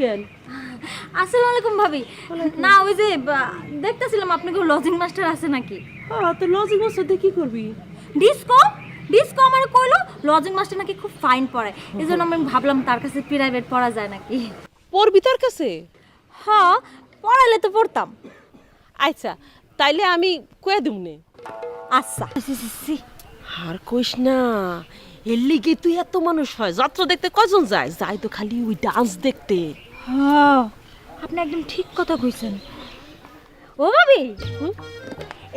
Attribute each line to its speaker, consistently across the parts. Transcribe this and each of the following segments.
Speaker 1: কেন?
Speaker 2: আসসালামু আলাইকুম ভাবি। না ওই যে দেখতেছিলাম আপনাকে লজিং মাস্টার আছে নাকি?
Speaker 1: হ্যাঁ তো লজিং মাস্টার দিয়ে কি করবি?
Speaker 2: ডিসকো ডিসকো আমার কইলো লজিং মাস্টার নাকি খুব ফাইন পড়ায়। এই জন্য আমি ভাবলাম তার কাছে প্রাইভেট পড়া যায় নাকি।
Speaker 1: পড়বি তার কাছে?
Speaker 2: হ্যাঁ পড়াইলে তো পড়তাম।
Speaker 1: আচ্ছা তাইলে আমি কয়ে দিমনে।
Speaker 2: আচ্ছা।
Speaker 1: আর কইস না এর লিগে তুই এত মানুষ হয় যাত্রা দেখতে কজন যায়? যাই তো খালি ওই ডান্স দেখতে।
Speaker 2: হ্যাঁ আপনি একদম ঠিক কথা কইছেন। ও ভাবি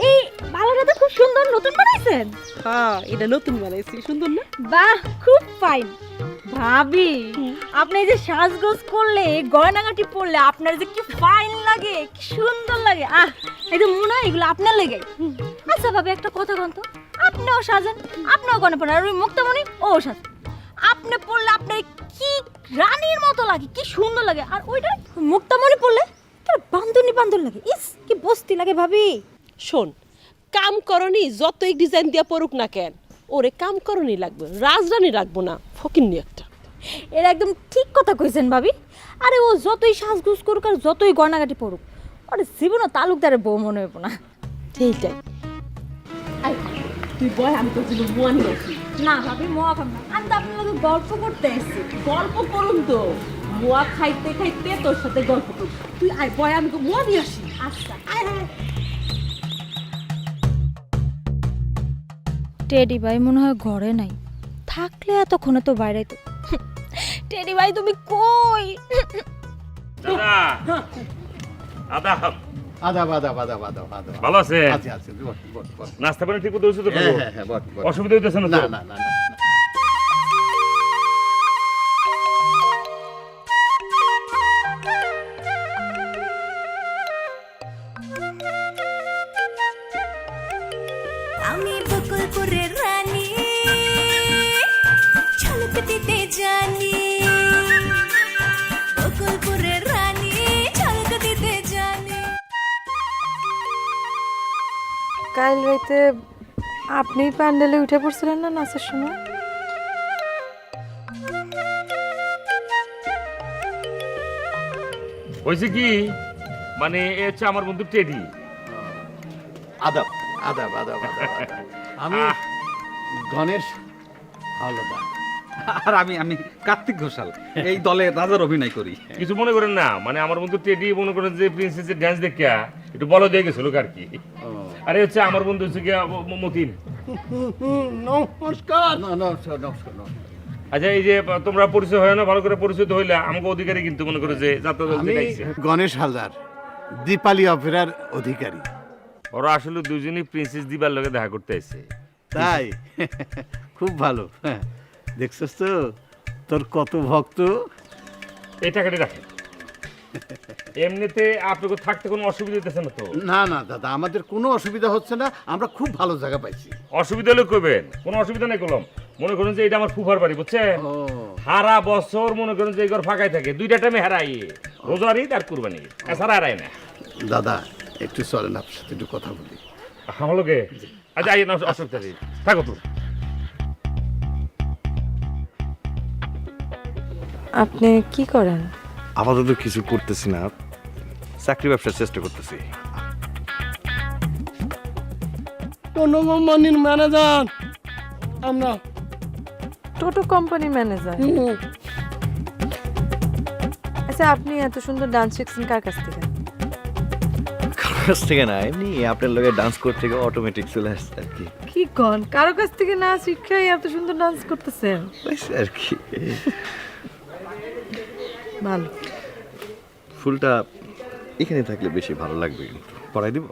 Speaker 2: এই ভালোটা তো খুব সুন্দর নতুন বানাইছেন।
Speaker 1: হ্যাঁ এটা নতুন বানাইছি সুন্দর না?
Speaker 2: বাহ খুব ফাইন ভাবি আপনি এই যে সাজগোজ করলে গয়নাগাটি পরলে আপনার যে কি ফাইন লাগে কি সুন্দর লাগে। আহ এই যে মনে হয় এগুলো আপনার লেগে আচ্ছা ভাবি একটা কথা কন তো আপনিও সাজেন আপনিও গয়না পরেন আর ওই মুক্তামণি ও সাজেন। আপনি পড়লে আপনার কি রানীর মতো লাগে কি সুন্দর লাগে আর ওইটা মুক্তামণি পড়লে কি বান্ধনী বান্ধন লাগে। ইস কি বস্তি লাগে ভাবি।
Speaker 1: শোন কাম করনি যতই ডিজাইন দিয়া পড়ুক না কেন ওরে কাম করনি লাগবে রাজরানী রাখব না ফকিন্নি একটা।
Speaker 2: এর একদম ঠিক কথা কইছেন ভাবি। আরে ও যতই সাজগুজ করুক আর যতই গয়নাগাটি পড়ুক আরে জীবনও তালুকদারের বউ মনে হইব না।
Speaker 1: সেইটাই তুই বয় আমি তোর জন্য বুয়া নিয়ে আসি
Speaker 2: না ভাবি মোয়া খাম না। আমি তো আপনার লগে গল্প করতে এসেছি।
Speaker 1: গল্প করুন তো। মুয়া খাইতে খাইতে তোর সাথে গল্প করুন তুই আয় বয় আমি তো মুয়া নিয়ে আসি।
Speaker 2: আচ্ছা। টেডি ভাই মনে হয় ঘরে নাই। থাকলে এতক্ষণে তো বাইরে তো। টেডি ভাই তুমি কই?
Speaker 3: দাদা! আদাব
Speaker 4: আদাব আদাব আদাব আদাব আদাব
Speaker 3: ভালো আছেন
Speaker 4: আছি আছি বট বট বট
Speaker 3: নাস্তা পানি ঠিক মতো হচ্ছে তো
Speaker 4: হ্যাঁ
Speaker 3: বাবু?
Speaker 4: হ্যাঁ হ্যাঁ বট বট
Speaker 3: অসুবিধা হইতেছে না
Speaker 4: না না না না।
Speaker 5: আমি বকুলপুরের রানী ঝলক দিতে জানি।
Speaker 6: কাল রাইতে আপনি প্যান্ডেলে উঠে পড়ছিলেন না নাচের সময়?
Speaker 3: হয়েছে কি? মানে এ হচ্ছে আমার বন্ধু টেডি।
Speaker 4: আদাব আদাব আদাব আদাব আদাব। আমি গণেশ হাওলাদার।
Speaker 7: আর আমি আমি কার্তিক ঘোষাল। এই দলে রাজার অভিনয় করি।
Speaker 3: কিছু মনে করেন না? মানে আমার বন্ধু টেডি মনে করেন যে প্রিন্সেসের ড্যান্স দেখিয়া একটু বলো দিয়ে গেছিল আর কি। আরে হচ্ছে আমার বন্ধু হচ্ছে গিয়া মতিন।
Speaker 4: নমস্কার। ন- নমস্কার নমস্কার।
Speaker 3: আচ্ছা এই যে তোমরা পরিচয় হয় না ভালো করে পরিচিত হইলে আমাকে অধিকারী কিন্তু মনে করে যে যাত্রা দল
Speaker 4: গণেশ হালদার দীপালি অপেরার অধিকারী।
Speaker 3: ওরা আসলে দুজনই প্রিন্সেস দিবার লগে দেখা করতে আসছে
Speaker 4: তাই? খুব ভালো। হ্যাঁ দেখছিস তো? তোর কত ভক্ত?
Speaker 3: এই টাকাটি রাখেন। এমনিতে আপনাকে থাকতে কোনো অসুবিধা হইতেছে না তো?
Speaker 4: না না দাদা আমাদের কোনো অসুবিধা হচ্ছে না। আমরা খুব ভালো জায়গা পাইছি।
Speaker 3: অসুবিধা হলে কইবেন? কোনো অসুবিধা নেই কলম। মনে করেন যে এটা আমার ফুফার বাড়ি বুঝছেন?
Speaker 4: ও।
Speaker 3: সারা বছর মনে করেন যে এই ঘর ফাঁকাই থাকে। দুইটা টাইমে হারাই। রোজার ঈদ আর কুরবানি ঈদ। এছাড়া হারাই না।
Speaker 4: দাদা একটু চলেন আপনার সাথে একটু কথা বলি।
Speaker 3: আমার লোকে আচ্ছা আইয়ে না অসুবিধা নেই থাকো তো।
Speaker 6: আপনি কি করেন?
Speaker 8: আপাতত কিছু করতেছি না। চাকরি ব্যবসার চেষ্টা করতেছি।
Speaker 9: কোম্পানির ম্যানেজার আমরা
Speaker 6: টোটো কোম্পানি ম্যানেজার। আচ্ছা আপনি এত সুন্দর ডান্স শিখছেন কার কাছ থেকে?
Speaker 8: কারোর কাছ থেকে না এমনি আপনার লগে ডান্স করতে গিয়ে অটোমেটিক চলে আসছে আর কি।
Speaker 6: কি কন? কারও কাছ থেকে না শিক্ষাই এত সুন্দর ডান্স করতেছেন?
Speaker 8: আর কি।
Speaker 6: ভালো।
Speaker 8: ফুলটা এখানে থাকলে বেশি ভালো লাগবে কিন্তু। পড়াই দিব?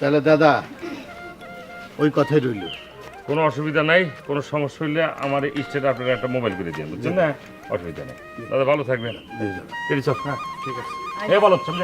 Speaker 4: তাহলে দাদা ওই কথাই রইল।
Speaker 3: কোনো অসুবিধা নাই কোনো সমস্যা হইলে আমার স্টেট আপনারা একটা মোবাইল করে দিন বুঝছেন? না। অসুবিধা নেই। দাদা ভালো থাকবেন। ঠিক আছে ঠিক আছে। এ বলো চল।